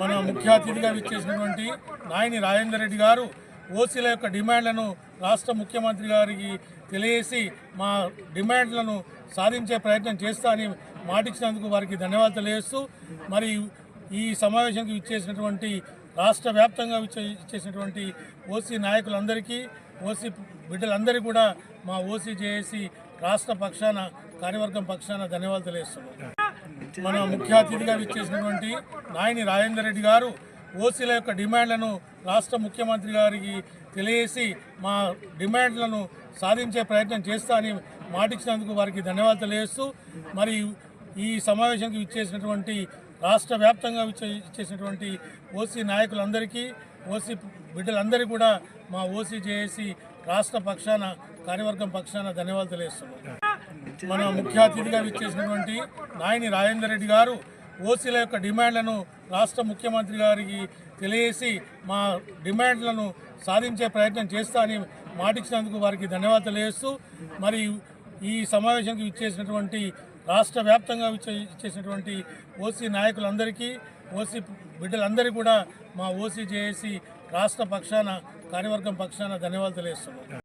మన ముఖ్య అతిథిగా విచ్చేసినటువంటి నాయని రాజేందర్ రెడ్డి గారు ఓసీల యొక్క డిమాండ్లను రాష్ట్ర ముఖ్యమంత్రి గారికి తెలియజేసి మా డిమాండ్లను సాధించే ప్రయత్నం చేస్తా అని మాటిచ్చినందుకు వారికి ధన్యవాదాలు తెలియజేస్తూ మరి ఈ సమావేశానికి ఇచ్చేసినటువంటి రాష్ట్ర వ్యాప్తంగా ఇచ్చేసినటువంటి ఓసీ నాయకులందరికీ ఓసీ బిడ్డలందరికీ కూడా మా ఓసీ జేఏసీ రాష్ట్ర పక్షాన కార్యవర్గం పక్షాన ధన్యవాదాలు తెలియజేస్తున్నాం. మన ముఖ్య అతిథిగా విచ్చేసినటువంటి నాయని రాజేందర్ రెడ్డి గారు ఓసీల యొక్క డిమాండ్లను రాష్ట్ర ముఖ్యమంత్రి గారికి తెలియజేసి మా డిమాండ్లను సాధించే ప్రయత్నం చేస్తా అని మాటిచ్చినందుకు వారికి ధన్యవాదాలు తెలియజేస్తూ మరి ఈ సమావేశానికి ఇచ్చేసినటువంటి రాష్ట్ర వ్యాప్తంగా ఇచ్చేసినటువంటి ఓసీ నాయకులందరికీ ఓసీ బిడ్డలందరికీ కూడా మా ఓసీ జేఏసీ రాష్ట్ర పక్షాన కార్యవర్గం పక్షాన ధన్యవాదాలు తెలియజేస్తున్నాం. మన ముఖ్య అతిథిగా విచ్చేసినటువంటి నాయని రాజేందర్ రెడ్డి గారు ఓసీల యొక్క డిమాండ్లను రాష్ట్ర ముఖ్యమంత్రి గారికి తెలియజేసి మా డిమాండ్లను సాధించే ప్రయత్నం చేస్తా అని మాటిచ్చినందుకు వారికి ధన్యవాదాలు తెలియజేస్తూ మరి ఈ సమావేశానికి ఇచ్చేసినటువంటి రాష్ట్ర వ్యాప్తంగా ఇచ్చేసినటువంటి ఓసీ నాయకులందరికీ ఓసీ బిడ్డలందరికీ కూడా మా ఓసీ జేఏసీ రాష్ట్ర పక్షాన కార్యవర్గం పక్షాన ధన్యవాదాలు తెలియజేస్తున్నాం.